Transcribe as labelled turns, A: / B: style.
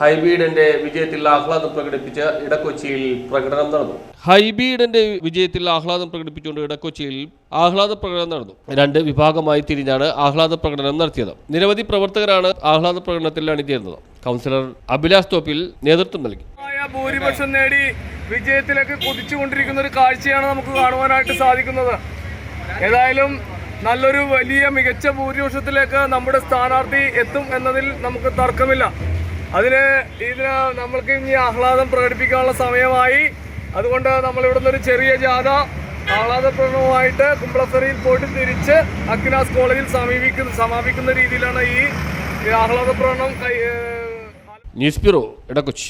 A: ഹൈബീഡിന്റെ വിജയത്തിൽ ആഹ്ലാദം പ്രകടിപ്പിച്ച് ഇടക്കൊച്ചിയിൽ പ്രകടനം നടന്നു.
B: ഹൈബീഡിന്റെ വിജയത്തിൽ ആഹ്ലാദം പ്രകടിപ്പിച്ചുകൊണ്ട് ഇടക്കൊച്ചിയിൽ ആഹ്ലാദ പ്രകടനം നടന്നു. രണ്ട് വിഭാഗമായി തിരിഞ്ഞാണ് ആഹ്ലാദ പ്രകടനം നടത്തിയത്. നിരവധി പ്രവർത്തകരാണ് ആഹ്ലാദ പ്രകടനത്തിൽ അണിചേർന്നത് കൗൺസിലർ അഭിലാഷ് തോപ്പിൽ നേതൃത്വം നൽകി.
C: ഭൂരിപക്ഷം നേടി വിജയത്തിലേക്ക് കുതിച്ചുകൊണ്ടിരിക്കുന്ന ഒരു കാഴ്ചയാണ് നമുക്ക് കാണുവാനായിട്ട് സാധിക്കുന്നത്. ഏതായാലും നല്ലൊരു വലിയ മികച്ച ഭൂരിപക്ഷത്തിലേക്ക് നമ്മുടെ സ്ഥാനാർത്ഥി എത്തും എന്നതിൽ നമുക്ക് തർക്കമില്ല. അതിന് ഇതിന് നമ്മൾക്ക് ഇനി ആഹ്ലാദം പ്രകടിപ്പിക്കാനുള്ള സമയമായി. അതുകൊണ്ട് നമ്മൾ ഇവിടുന്ന് ഒരു ചെറിയ ജാഥ ആഹ്ലാദപ്രകടനവുമായിട്ട് കുമ്പളഫെറിയിൽ പോയിട്ട് തിരിച്ച് അഗ്നാസ് കോളേജിൽ സമീപിക്കുന്ന സമാപിക്കുന്ന രീതിയിലാണ് ഈ ആഹ്ലാദ പ്രണവം
B: ന്യൂസ് ബ്യൂറോ ഇടക്കൊച്ചി